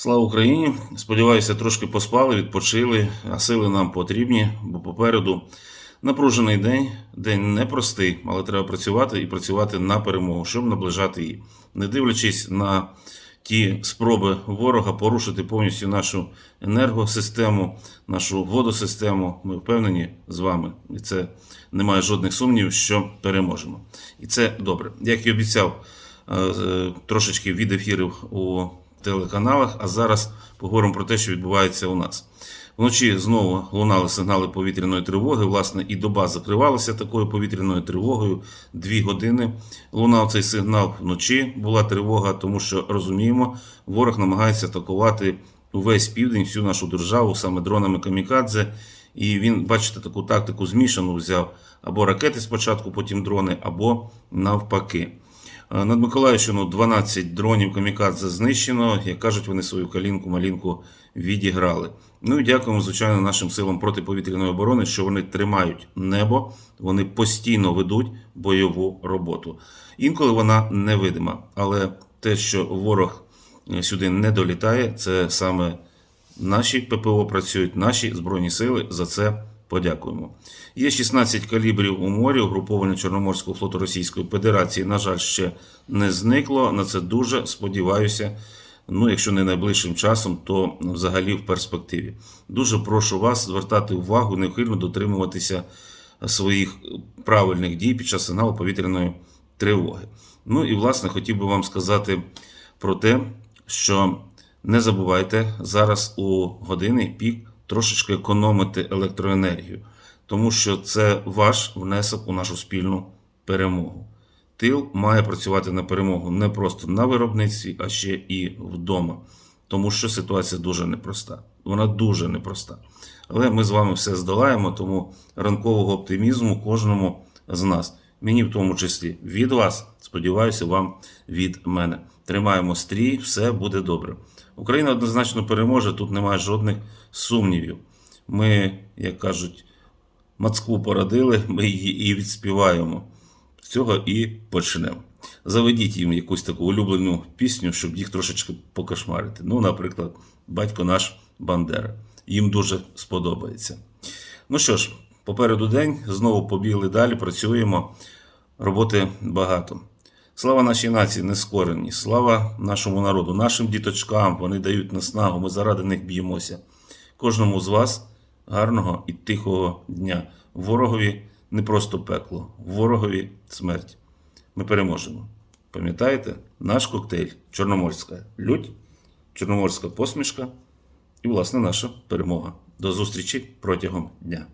Слава Україні! Сподіваюся, трошки поспали, відпочили, а сили нам потрібні, бо попереду напружений день, день непростий, але треба працювати і працювати на перемогу, щоб наближати її. Не дивлячись на ті спроби ворога порушити повністю нашу енергосистему, нашу водосистему, ми впевнені з вами, і це немає жодних сумнівів, що переможемо. І це добре. Як і обіцяв, е, е, трошечки від ефірів у телеканалах, а зараз поговоримо про те, що відбувається у нас. Вночі знову лунали сигнали повітряної тривоги. Власне, і доба закривалася такою повітряною тривогою. Дві години лунав цей сигнал вночі. Була тривога, тому що розуміємо, ворог намагається атакувати увесь південь, всю нашу державу, саме дронами камікадзе. І він, бачите, таку тактику змішану взяв або ракети спочатку, потім дрони, або навпаки. Е, Над Миколаївщину 12 дронів камікадзе знищено. Як кажуть, вони свою калінку-малінку відіграли. Ну і дякуємо, звичайно, нашим силам протиповітряної оборони, що вони тримають небо, вони постійно ведуть бойову роботу. Інколи вона невидима, але те, що ворог е, сюди не долітає, це саме наші ППО працюють, наші збройні сили за це подякуємо. Є 16 калібрів у морі. Угруповання Чорноморського флоту Російської Федерації, на жаль, ще не зникло. На це дуже сподіваюся. Ну, якщо не найближчим часом, то взагалі в перспективі. Дуже прошу вас звертати увагу, необхідно дотримуватися своїх правильних дій під час сигналу повітряної тривоги. Ну і власне хотів би вам сказати про те, що не забувайте зараз у години пік трошечки економити електроенергію, тому що це ваш внесок у нашу спільну перемогу. Тил має працювати на перемогу не просто на виробництві, а ще і вдома, тому що ситуація дуже непроста. Вона дуже непроста. Але ми з вами все здолаємо, тому ранкового оптимізму кожному з нас. Мені в тому числі від вас, сподіваюся, вам від мене. Тримаємо стрій, все буде добре. Україна однозначно переможе, тут немає жодних сумнівів. Ми, як кажуть, Мацку породили, ми її і відспіваємо. З цього і почнемо. Заведіть їм якусь таку улюблену пісню, щоб їх трошечки покошмарити. Ну, наприклад, батько наш Бандера. Їм дуже сподобається. Ну що ж, попереду день, знову побігли далі, працюємо. Роботи багато. Слава нашій нації, нескорені, слава нашому народу, нашим діточкам. Вони дають наснагу, ми заради них б'ємося. Кожному з вас гарного і тихого дня. Ворогові не просто пекло, ворогові смерть. Ми переможемо. Пам'ятаєте, наш коктейль Чорноморська лють, Чорноморська посмішка і, власне, наша перемога. До зустрічі протягом дня.